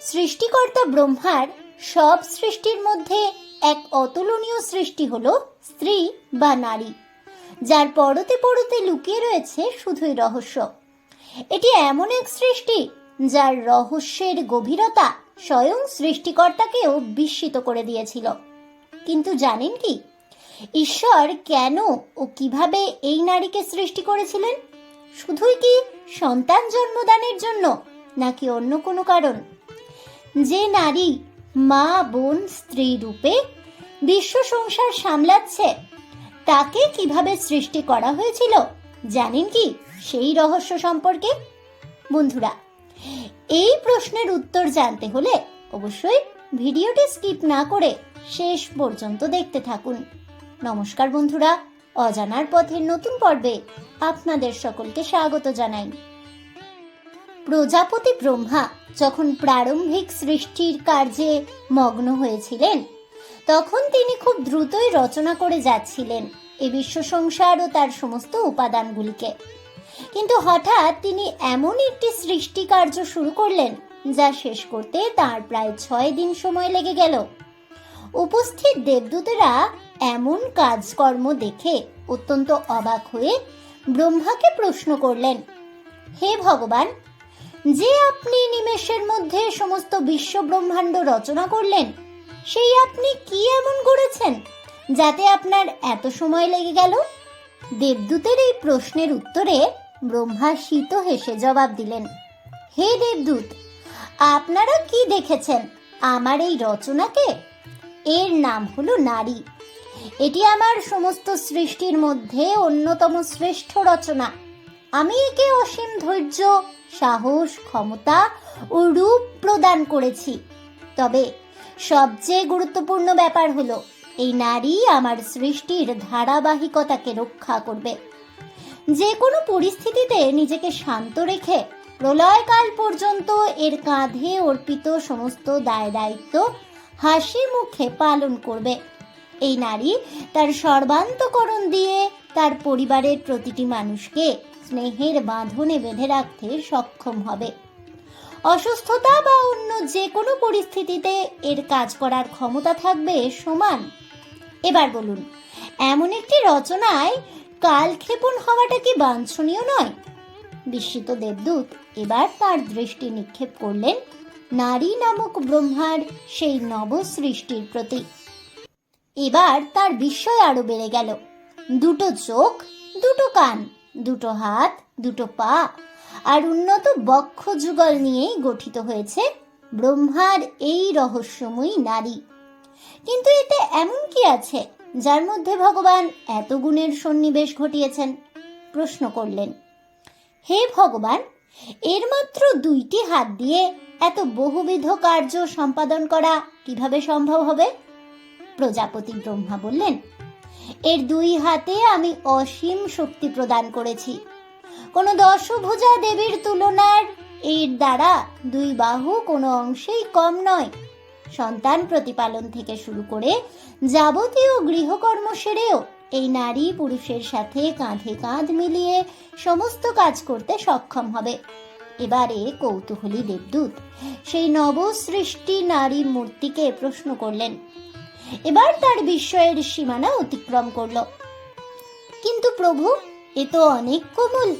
সৃষ্টিকর্তা ব্রহ্মার সব সৃষ্টির মধ্যে এক অতুলনীয় সৃষ্টি হল স্ত্রী বা নারী, যার পরতে পরতে লুকিয়ে রয়েছে শুধুই রহস্য। এটি এমন এক সৃষ্টি যার রহস্যের গভীরতা স্বয়ং সৃষ্টিকর্তাকেও বিস্মিত করে দিয়েছিল। কিন্তু জানেন কি? ঈশ্বর কেন ও কীভাবে এই নারীকে সৃষ্টি করেছিলেন? শুধুই কি সন্তান জন্মদানের জন্য নাকি অন্য কোনো কারণ? যে নারী মা, বোন, স্ত্রী রূপে বিশ্ব সংসার সামলাচ্ছে, তাকে কীভাবে সৃষ্টি করা হয়েছিল জানেন কি সেই রহস্য সম্পর্কে? বন্ধুরা, এই প্রশ্নের উত্তর জানতে হলে অবশ্যই ভিডিওটি স্কিপ না করে শেষ পর্যন্ত দেখতে থাকুন। নমস্কার বন্ধুরা, অজানার পথের নতুন পর্বে আপনাদের সকলকে স্বাগত জানাই। প্রজাপতি ব্রহ্মা যখন প্রারম্ভিক সৃষ্টির কার্যে মগ্ন হয়েছিলেন, তখন তিনি খুব দ্রুতই রচনা করে যাচ্ছিলেন এ বিশ্ব সংসার ও তার সমস্ত উপাদানগুলিকে। কিন্তু হঠাৎ তিনি এমন একটি সৃষ্টি কার্য শুরু করলেন, যা শেষ করতে তার প্রায় ছয় দিন সময় লেগে গেল। উপস্থিত দেবদূতেরা এমন কাজকর্ম দেখে অত্যন্ত অবাক হয়ে ব্রহ্মাকে প্রশ্ন করলেন, হে ভগবান যে আপনি নিমেষের মধ্যে সমস্ত বিশ্ব ব্রহ্মাণ্ড রচনা করলেন, সেই আপনি কি এমন করেছেন যাতে আপনার এত সময় লেগে গেল? দেবদূতের এই প্রশ্নের উত্তরে ব্রহ্মা শীত হেসে জবাব দিলেন, হে দেবদূত, আপনারা কি দেখেছেন আমার এই রচনাকে? এর নাম হলো নারী। এটি আমার সমস্ত সৃষ্টির মধ্যে অন্যতম শ্রেষ্ঠ রচনা। আমি একে অসীম ধৈর্য, সাহস, ক্ষমতা ও রূপ প্রদান করেছি। তবে সবচেয়ে গুরুত্বপূর্ণ ব্যাপার হলো, এই নারী আমার সৃষ্টির ধারাবাহিকতাকে রক্ষা করবে। যে কোনো পরিস্থিতিতে নিজেকে শান্ত রেখে প্রলয়কাল পর্যন্ত এর কাঁধে অর্পিত সমস্ত দায় দায়িত্ব হাসি মুখে পালন করবে। এই নারী তার সর্বান্তকরণ দিয়ে তার পরিবারের প্রতিটি মানুষকে স্নেহের বাঁধনে বেঁধে রাখতে সক্ষম হবে। অসুস্থতা বা অন্য যে কোনো পরিস্থিতিতে এর কাজ করার ক্ষমতা থাকবে সমান। এবার বলুন, এমন একটি রচনায় কালক্ষেপণ হওয়াটা কি বাঞ্ছনীয় নয়? বিস্মিত দেবদূত এবার তার দৃষ্টি নিক্ষেপ করলেন নারী নামক ব্রহ্মার সেই নব সৃষ্টির প্রতি। এবার তার বিস্ময় আরও বেড়ে গেল। দুটো চোখ, দুটো কান। দুটো হাত, দুটো পা আর উন্নত বক্ষ যুগল নিয়েই গঠিত হয়েছে ব্রহ্মার এই রহস্যময়ী নারী। কিন্তু এতে এমন কি আছে যার মধ্যে ভগবান এত গুণের সন্নিবেশ ঘটিয়েছেন? প্রশ্ন করলেন। হে ভগবান, এর মাত্র দুইটি হাত দিয়ে এত বহুবিধ কার্য সম্পাদন করা কীভাবে সম্ভব হবে? প্রজাপতি ব্রহ্মা বললেন এর দুই হাতে আমি অসীম শক্তি প্রদান করেছি। কোনো দশভুজা দেবীর তুলনার এর দ্বারা দুই বাহু কোনো অংশেই কম নয়। সন্তান প্রতিপালন থেকে শুরু করে যাবতীয় গৃহকর্ম সেরেও এই নারী পুরুষের সাথে কাঁধে কাঁধ মিলিয়ে সমস্ত কাজ করতে সক্ষম হবে। এবারে কৌতূহলী দেবদূত সেই নবসৃষ্টি নারী মূর্তিকে প্রশ্ন করলেন এবার তার বিস্ময়ের সীমানা অতিক্রম করল। কিন্তু প্রভু, এ তো অনেক কোমল,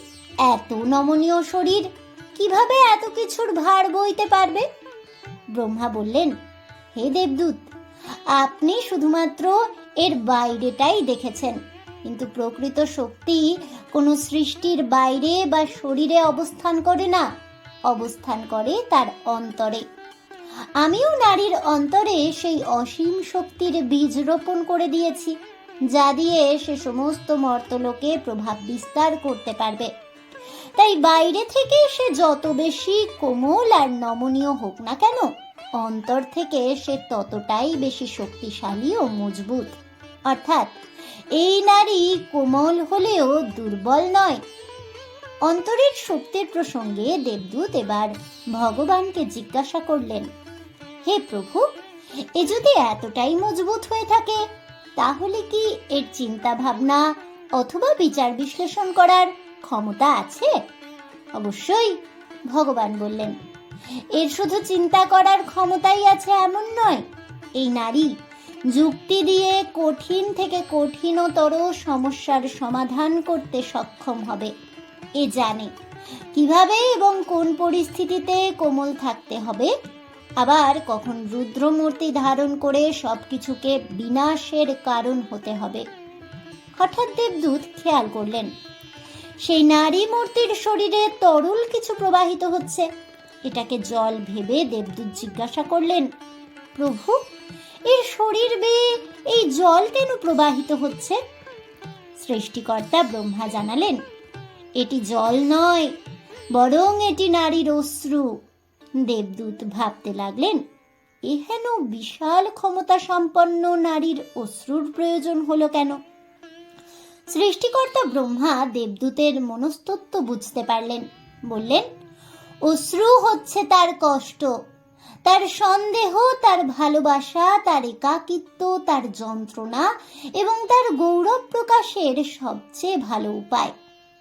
এত নমনীয় শরীর, কীভাবে এত কিছুর ভার বইতে পারবে? ব্রহ্মা বললেন, হে দেবদূত, আপনি শুধুমাত্র এর বাইরেটাই দেখেছেন, কিন্তু প্রকৃত শক্তি কোনো সৃষ্টির বাইরে বা শরীরে অবস্থান করে না, অবস্থান করে তার অন্তরে। আমিও নারীর অন্তরে সেই অসীম শক্তির বীজ রোপণ করে দিয়েছি, যা দিয়ে সে সমস্ত মর্তলোকে প্রভাব বিস্তার করতে পারবে। তাই বাইরে থেকে সে যত বেশি কোমল আর নমনীয় হোক না কেন, অন্তর থেকে সে ততটাই বেশি শক্তিশালী ও মজবুত। অর্থাৎ, এই নারী কোমল হলেও দুর্বল নয়। অন্তরের শক্তির প্রসঙ্গে দেবদূত এবার ভগবানকে জিজ্ঞাসা করলেন হে প্রভু, এ যদি এতটাই মজবুত হয়ে থাকে, তাহলে কি এর চিন্তা ভাবনা অথবা বিচার বিশ্লেষণ করার ক্ষমতা আছে? অবশ্যই, ভগবান বললেন। এর শুধু চিন্তা করার ক্ষমতাই আছে এমন নয়, এই নারী যুক্তি দিয়ে কঠিন থেকে কঠিনতর সমস্যার সমাধান করতে সক্ষম হবে। এ জানে কীভাবে এবং কোন পরিস্থিতিতে কোমল থাকতে হবে? আবার কখন রুদ্রমূর্তি ধারণ করে সবকিছুকে বিনাশের কারণ হতে হবে। হঠাৎ দেবদূত খেয়াল করলেন, সেই নারী মূর্তির শরীরে তরল কিছু প্রবাহিত হচ্ছে। এটাকে জল ভেবে দেবদূত জিজ্ঞাসা করলেন, প্রভু, এর শরীর বেয়ে এই জল কেন প্রবাহিত হচ্ছে? সৃষ্টিকর্তা ব্রহ্মা জানালেন, এটি জল নয়, বরং এটি নারীর অশ্রু। দেবদূত ভাবতে লাগলেন, এহেন বিশাল ক্ষমতা সম্পন্ন নারীর অশ্রুর প্রয়োজন হলো কেন? সৃষ্টিকর্তা ব্রহ্মা দেবদূতের মনস্তত্ব বুঝতে পারলেন। বললেন, অশ্রু হচ্ছে তার কষ্ট, তার সন্দেহ, তার ভালোবাসা, তার একাকিত্ব, তার যন্ত্রণা এবং তার গৌরব প্রকাশের সবচেয়ে ভালো উপায়।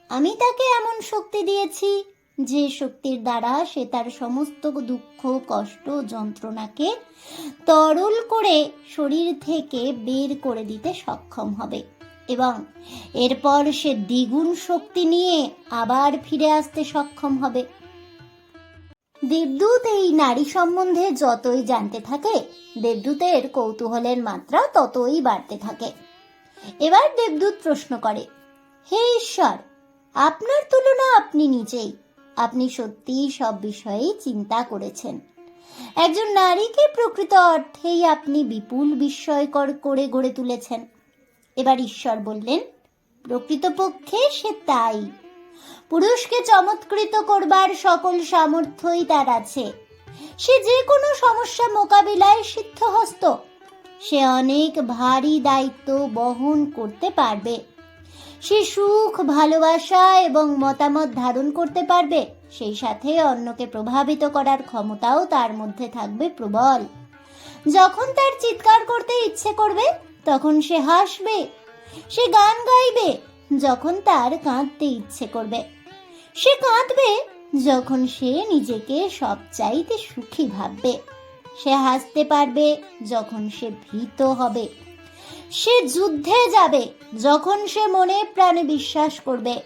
আমি তাকে এমন শক্তি দিয়েছি যে শক্তির দ্বারা সে তার সমস্ত দুঃখ, কষ্ট, যন্ত্রণাকে তরল করে শরীর থেকে বের করে দিতে সক্ষম হবে এবং এরপর সে দ্বিগুণ শক্তি নিয়ে আবার ফিরে আসতে সক্ষম হবে। দেবদূত এই নারী সম্বন্ধে যতই জানতে থাকে দেবদূতের কৌতূহলের মাত্রা ততই বাড়তে থাকে। এবার দেবদূত প্রশ্ন করে, হে ঈশ্বর, আপনার তুলনা আপনি নিজেই আপনি সত্যিই সব বিষয়েই চিন্তা করেছেন। একজন নারীকে প্রকৃত অর্থেই আপনি বিপুল বিস্ময়কর করে গড়ে তুলেছেন। এবার ঈশ্বর বললেন, প্রকৃতপক্ষে সে তাই। পুরুষকে চমৎকৃত করবার সকল সামর্থ্যই তার আছে। সে যে কোনো সমস্যা মোকাবিলায় সিদ্ধহস্ত। সে অনেক ভারী দায়িত্ব বহন করতে পারবে। সে সুখ, ভালোবাসা এবং মতামত ধারণ করতে পারবে। সেই সাথে অন্যকে প্রভাবিত করার ক্ষমতাও তার মধ্যে থাকবে প্রবল। যখন তার চিৎকার করতে ইচ্ছে করবে, তখন সে হাসবে, সে গান গাইবে, যখন তার কাঁদতে ইচ্ছে করবে। সে কাঁদবে যখন সে নিজেকে সবচাইতে সুখী ভাববে। সে হাসতে পারবে যখন সে ভীত হবে। সে যুদ্ধে যাবে যখন সে মনে প্রাণে বিশ্বাস করবে।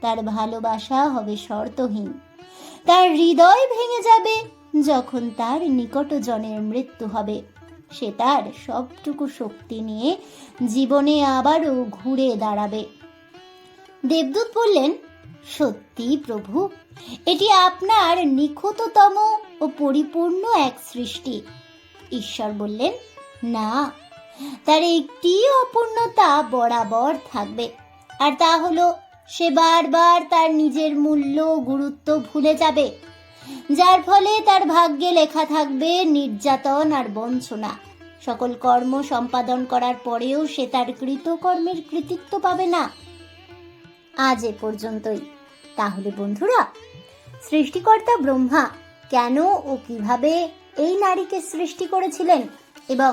তার ভালোবাসা হবে শর্তহীন। তার হৃদয় ভেঙে যাবে যখন তার নিকটজনের মৃত্যু হবে। সে তার সবটুকু শক্তি নিয়ে জীবনে আবারও ঘুরে দাঁড়াবে। দেবদূত বললেন, সত্যি প্রভু, এটি আপনার নিখুঁততম ও পরিপূর্ণ এক সৃষ্টি। ঈশ্বর বললেন, না তার একটি অপূর্ণতা বরাবর থাকবে। আর তা হলো, সে বারবার তার নিজের মূল্য গুরুত্ব ভুলে যাবে, যার ফলে তার ভাগ্যে লেখা থাকবে নির্যাতন আর বঞ্চনা। সকল কর্ম সম্পাদন করার পরেও সে তার কৃতকর্মের কৃতিত্ব পাবে না। আজ এ পর্যন্তই। তাহলে বন্ধুরা, সৃষ্টিকর্তা ব্রহ্মা কেন ও কীভাবে এই নারীকে সৃষ্টি করেছিলেন এবং